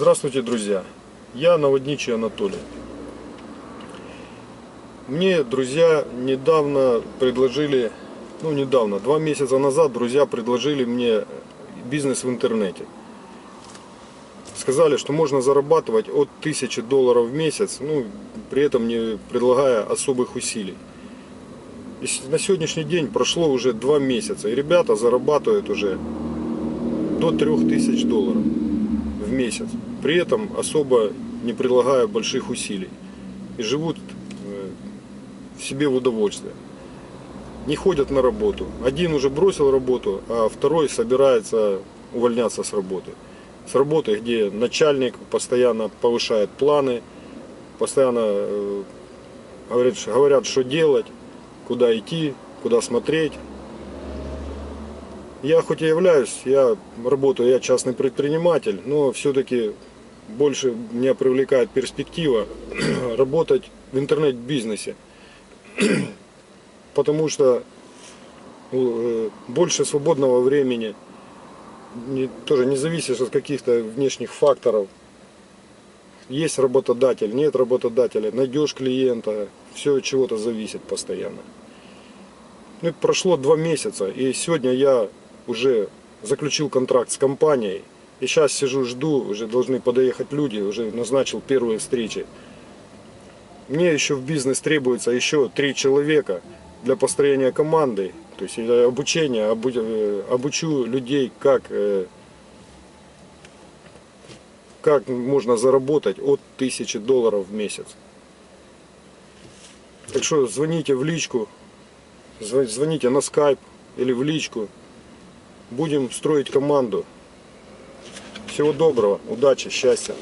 Здравствуйте, друзья! Я Наводничий Анатолий. Мне друзья недавно предложили, ну недавно, два месяца назад друзья предложили мне бизнес в интернете. Сказали, что можно зарабатывать от 1000 долларов в месяц, ну, при этом не предлагая особых усилий. И на сегодняшний день прошло уже два месяца, и ребята зарабатывают уже до 3000 долларов месяц. При этом особо не предлагая больших усилий. И живут э, в себе в удовольствие. Не ходят на работу. Один уже бросил работу, а второй собирается увольняться с работы. С работы, где начальник постоянно повышает планы, постоянно э, говорят, что делать, куда идти, куда смотреть. Я хоть и являюсь, я работаю, я частный предприниматель, но все-таки больше меня привлекает перспектива работать в интернет-бизнесе. Потому что э, больше свободного времени, тоже не зависишь от каких-то внешних факторов. Есть работодатель, нет работодателя, найдешь клиента, все от чего-то зависит постоянно. Ну, прошло два месяца, и сегодня я уже заключил контракт с компанией. И сейчас сижу, жду, уже должны подъехать люди, уже назначил первые встречи. Мне еще в бизнес требуется еще три человека для построения команды, то есть обучение, обу- э, обучу людей, как, э, как можно заработать от 1000 долларов в месяц. Так что звоните в личку, Зв- Звоните на скайп или в личку. Будем строить команду. Всего доброго, удачи, счастья.